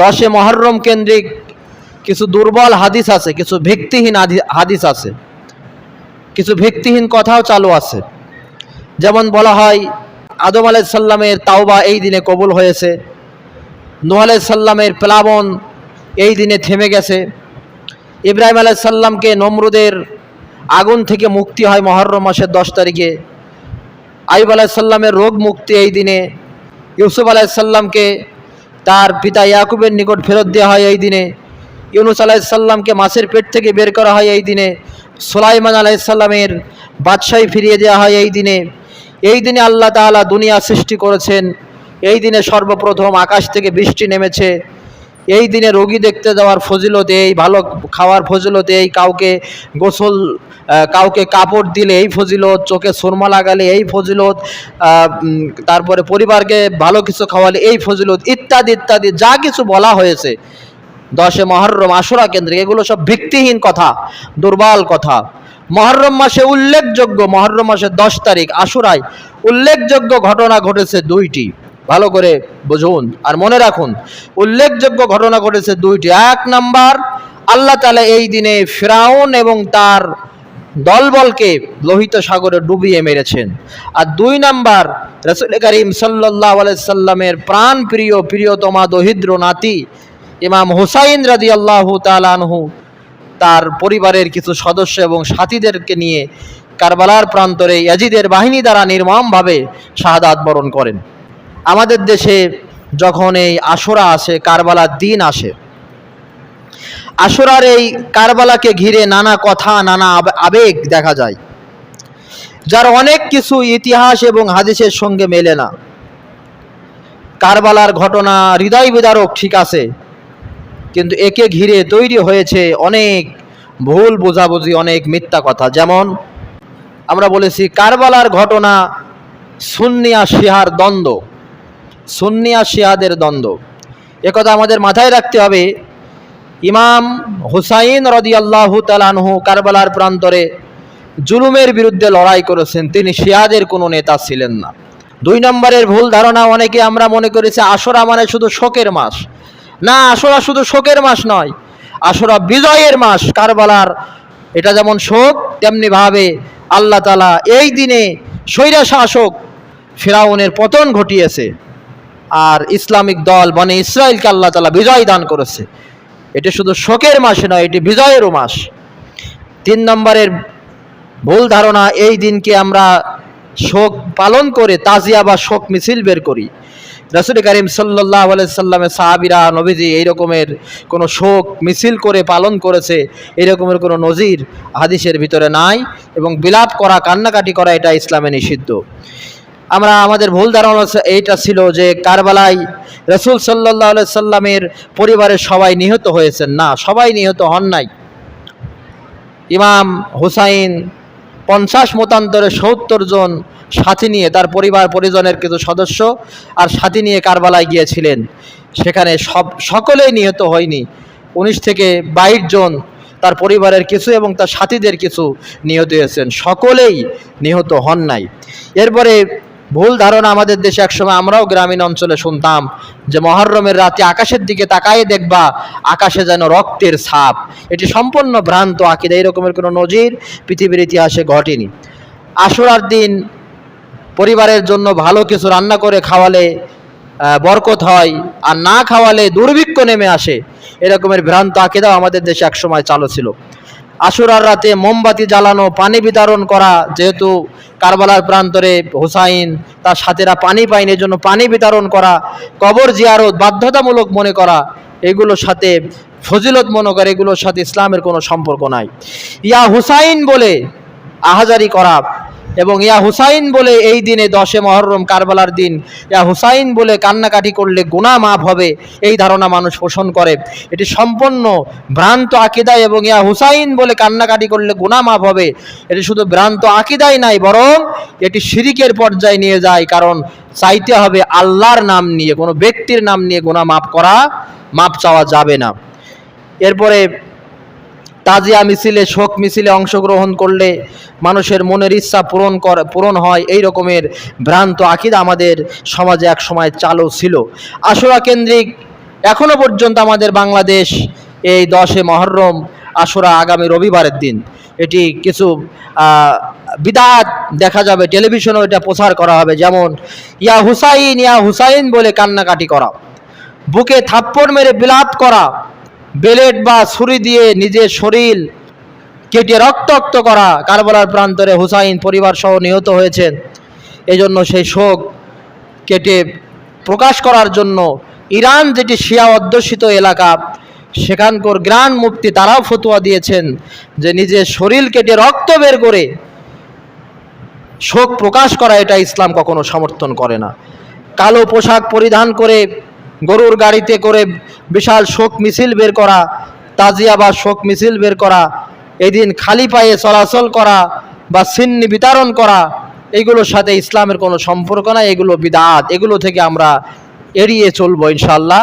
দশে মহরম কেন্দ্রিক কিছু দুর্বল হাদিস আছে, কিছু ভিত্তিহীন হাদিস আছে। কিছু ভিত্তিহীন কথাও চালু আছে। যেমন বলা হয়, আদম আলাইসাল্লামের তাওবা এই দিনে কবুল হয়েছে। নূহ আলাইসাল্লামের প্লাবন এই দিনে থেমে গেছে। ইব্রাহিম আলাইসাল্লামকে নমরুদের আগুন থেকে মুক্তি হয় মহরম মাসের দশ তারিখে। আইব আলাইসাল্লামের রোগ মুক্তি এই দিনে। ইউসুফ আলাইসাল্লামকে তার পিতা ইয়াকুবের নিকট ফেরত দেওয়া হয় এই দিনে। ইউনুস আলাইসাল্লামকে মাছের পেট থেকে বের করা হয় এই দিনে। সুলাইমান আলাইসাল্লামের বাদশাহী ফিরিয়ে দেওয়া হয় এই দিনে। এই দিনে আল্লাহ তাআলা দুনিয়া সৃষ্টি করেছেন। এই দিনে সর্বপ্রথম আকাশ থেকে বৃষ্টি নেমেছে। এই দিনে রোগী দেখতে যাওয়ার ফজিলত এই, ভালো খাওয়ার ফজিলত এই, কাউকে গোসল কাউকে কাপড় দিলে এই ফজিলত, চোখে সুরমা লাগালে এই ফজিলত তারপরে পরিবারকে ভালো কিছু খাওয়ালে এই ফজিলত, ইত্যাদি ইত্যাদি, যা কিছু বলা হয়েছে। দশে মহরম আশুরা কেন্দ্রে এগুলো সব ভিত্তিহীন কথা, দুর্বল কথা। মহরম মাসে উল্লেখযোগ্য, মহরম মাসের দশ তারিখ আশুরায় উল্লেখযোগ্য ঘটনা ঘটেছে দুইটি। ভালো করে বুঝুন আর মনে রাখুন, উল্লেখযোগ্য ঘটনা ঘটেছে দুইটি। এক নাম্বার, আল্লাহ তালা এই দিনে ফেরাউন এবং তার দলবলকে লোহিত সাগরে ডুবিয়ে মেরেছেন। আর দুই নাম্বার, রসুল করিম সাল্লাহ সাল্লামের প্রাণ প্রিয় প্রিয়তমা দহিদ্র নাতি ইমাম হুসাইন রাদি আল্লাহ তালানহু তার পরিবারের কিছু সদস্য এবং সাথীদেরকে নিয়ে কারবালার প্রান্তরে ইয়াজিদের বাহিনী দ্বারা নির্মমভাবে শাহাদাত বরণ করেন। আমাদের দেশে যখন এই আশোরা আসে, কারবালার দিন আসে আশোরার এই কারবালাকে ঘিরে নানা কথা, নানা আবে- আবেগ দেখা যায়, যার অনেক কিছু ইতিহাস এবং হাদিসের সঙ্গে মেলে না। কারবালার ঘটনা হৃদয় বিদারক ঠিক আছে, কিন্তু একে ঘিরে তৈরি হয়েছে অনেক ভুল বোঝাবুঝি, অনেক মিথ্যা কথা। যেমন আমরা বলেছি, কারবালার ঘটনা সুন্নিয়া শিহার দ্বন্দ্ব সুন্নিয়া শিহাদের দ্বন্দ্ব। একথা আমাদের মাথায় রাখতে হবে ইমাম হুসাইন রদি আল্লাহ তালানহু কারবালার প্রান্তরে জুলুমের বিরুদ্ধে লড়াই করেছেন। তিনি শিয়াদের কোনো নেতা ছিলেন না। দুই নম্বরের ভুল ধারণা অনেকে আমরা মনে করেছি আশরা মানে শুধু শোকের মাস। না, আশরা শুধু শোকের মাস নয়, আশরা বিজয়ের মাস। কারবালার এটা যেমন শোক, তেমনিভাবে আল্লাহ তালা এই দিনে স্বৈরা শাসক ফেরাউনের পতন ঘটিয়েছে। আর ইসলামিক দল মানে ইসরায়েলকে আল্লাহ তালা বিজয় দান করেছে। এটি শুধু শোকের মাসে নয়, এটি বিজয়েরও মাস। তিন নম্বরের ভুল ধারণা, এই দিনকে আমরা শোক পালন করে তাজিয়া বা শোক মিছিল বের করি। রসুল করিম সাল্লাহ সাল্লামের সাহাবিরা, নবীজি এই রকমের কোনো শোক মিছিল করে পালন করেছে, এই রকমের কোনো নজির হাদিসের ভিতরে নাই এবং বিলাপ করা, কান্নাকাটি করা, এটা ইসলামে নিষিদ্ধ। আমরা আমাদের ভুল ধারণা এইটা ছিল যে কারবালায় রসুল সাল্লাহ সাল্লামের পরিবারের সবাই নিহত হয়েছেন। না, সবাই নিহত হন নাই। ইমাম হুসাইন পঞ্চাশ মতান্তরে সত্তর জন সাথী নিয়ে, তার পরিবার পরিজনের কিছু সদস্য আর সাথী নিয়ে কারবালায় গিয়েছিলেন। সেখানে সব, সকলেই নিহত হয়নি। উনিশ থেকে বাইশ জন তার পরিবারের কিছু এবং তার সাথীদের কিছু নিহত হয়েছেন। সকলেই নিহত হন নাই। এরপরে ভুল ধারণা আমাদের দেশে একসময় আমরাও গ্রামীণ অঞ্চলে শুনতাম যে মহরমের রাতে আকাশের দিকে তাকায়ে দেখবা আকাশে যেন রক্তের ছাপ। এটি সম্পূর্ণ ভ্রান্ত আকিদা এই রকমের কোনো নজির পৃথিবীর ইতিহাসে ঘটেনি। আশুরার দিন পরিবারের জন্য ভালো কিছু রান্না করে খাওয়ালে বরকত হয়, আর না খাওয়ালে দুর্ভিক্ষ নেমে আসে। এরকমের ভ্রান্ত আকিদাও আমাদের দেশে একসময় চালু ছিল। আশুরার রাতে মোমবাতি জ্বালানো, পানি বিতরণ করা, যেহেতু কারবালার প্রান্তরে হুসাইন তার সাথেরা পানি এই জন্য পানি বিতরণ করা, কবর জিয়ারত বাধ্যতামূলক মনে করা, এগুলোর সাথে ফজিলত মনে করে, এগুলোর সাথে ইসলামের কোনো সম্পর্ক নাই। ইয়া হুসাইন বলে আহাজারি করা এবং ইয়া হুসাইন বলে এই দিনে দশে মহরম কারবালার দিন। ইয়া হুসাইন বলে কান্নাকাটি করলে গুণা মাফ হবে, এই ধারণা মানুষ পোষণ করে। এটি সম্পূর্ণ ভ্রান্ত আকিদা এবং ইয়া হুসাইন বলে কান্নাকাটি করলে গুণা মাফ হবে। এটি শুধু ভ্রান্ত আকিদাই নাই, বরং এটি শিরিকের পর্যায়ে নিয়ে যায়, কারণ চাইতে হবে আল্লাহর নাম নিয়ে, কোনো ব্যক্তির নাম নিয়ে গুণা মাফ করা মাপ চাওয়া যাবে না। এরপরে তাজিয়া মিছিলে, শোক মিছিলে অংশগ্রহণ করলে মানুষের মনের ইচ্ছা পূরণ কর, পূরণ হয়। এই রকমের ভ্রান্ত আকিদা আমাদের সমাজে এক সময় চালু ছিল। আশুরা কেন্দ্রিক এখনও পর্যন্ত আমাদের বাংলাদেশ এই দশে মহরম আশুরা আগামী রবিবারের দিন। এটি কিছু বিদাত দেখা যাবে, টেলিভিশনেও এটা প্রচার করা হবে। যেমন, ইয়া হুসাইন ইয়া হুসাইন বলে কান্নাকাটি করা। বুকে থাপ্পড় মেরে বিলাপ করা। বেলেট বা ছুরি দিয়ে নিজের শরীর কেটে রক্তাক্ত করা কারবালার প্রান্তরে হুসাইন পরিবার সহ নিহত হয়েছেন। এজন্য সেই শোক কেটে প্রকাশ করার জন্য ইরান, যেটি শিয়া অধ্যুষিত এলাকা, সেখানকার গ্রান্ড মুক্তি তারাও ফতোয়া দিয়েছেন যে নিজের শরীর কেটে রক্ত বের করে শোক প্রকাশ করা এটা ইসলাম কখনো সমর্থন করে না। কালো পোশাক পরিধান করে গরুর গাড়িতে করে বিশাল শোক মিছিল বের করা, তাজিয়া বা শোক মিছিল বের করা, এদিন খালি পায়ে চলাচল করা বা সিন্নি বিতরণ করা, এগুলোর সাথে ইসলামের কোনো সম্পর্ক নাই, এগুলো বিদাত, এগুলো থেকে আমরা এড়িয়ে চলবো ইনশাল্লাহ